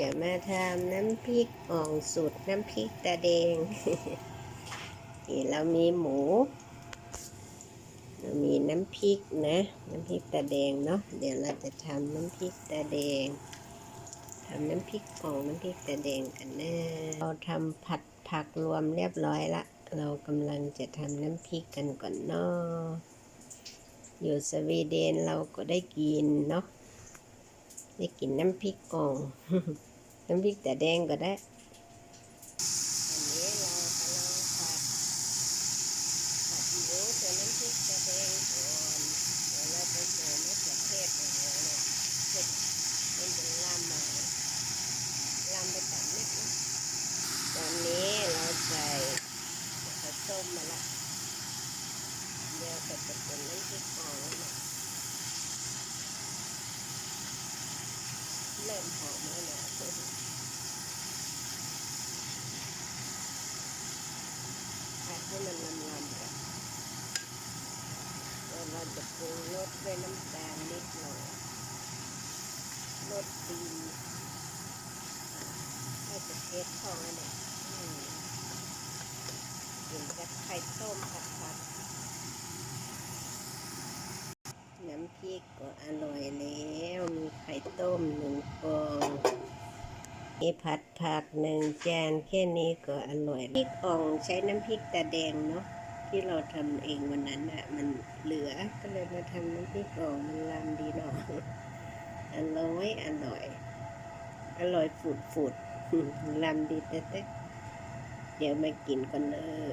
จะมาทำน้ำพริกอ่องสูตรน้ำพริกตาแดงนี่เรามีหมู เรามีน้ำพริกนะ น้ำพริกตาแดงเนาะเดี๋ยวเราจะทำน้ำพริกตาแดงทำน้ำพริกอ่องน้ำพริกตาแดงกันนะเราทำผัดผักรวมเรียบร้อยละเรากำลังจะทำน้ำพริกกันก่อนเนาะอยู่สวีเดนเราก็ได้กินเนาะ ได้กินน้ำพริกกองน้ำพริกแต่แดงก็ได้อันนี้เรากำลังผัดผัดหมูตัวน้ำพริกแต่แดงก่อนแล้วเราจะใส่มะเขือเทศไปแล้วนะเผ็ดมันเป็นลามมาลามไปตัดเม็ดนะตอนนี้เราใส่ผสมมาละเดี๋ยวจะเป็นน้ำพริกอ่อนแล้วนะ เริ่มหอมแล้วนะผัดให้มันลำลำก่อนแล้วเราจะปรุงรสด้วยน้ำตาลนิดหน่อยรสดีให้จะเทสของอันเนี่ยอืมกินกับไข่ต้มผัดผัด น้ำพริกก็อร่อยแล้ว มีไข่ต้มหนึ่งฟองมีผัดผักหนึ่งจานแค่นี้ก็อร่อยพริกอ่องใช้น้ำพริกตาแดงเนาะที่เราทำเองวันนั้นอะมันเหลือก็เลยมาทำน้ำพริกอ่องมันลำดีเนาะอร่อยอร่อย อร่อยฝุดฝุดลำดีเต๊ะเดี๋ยวมากินกันเลย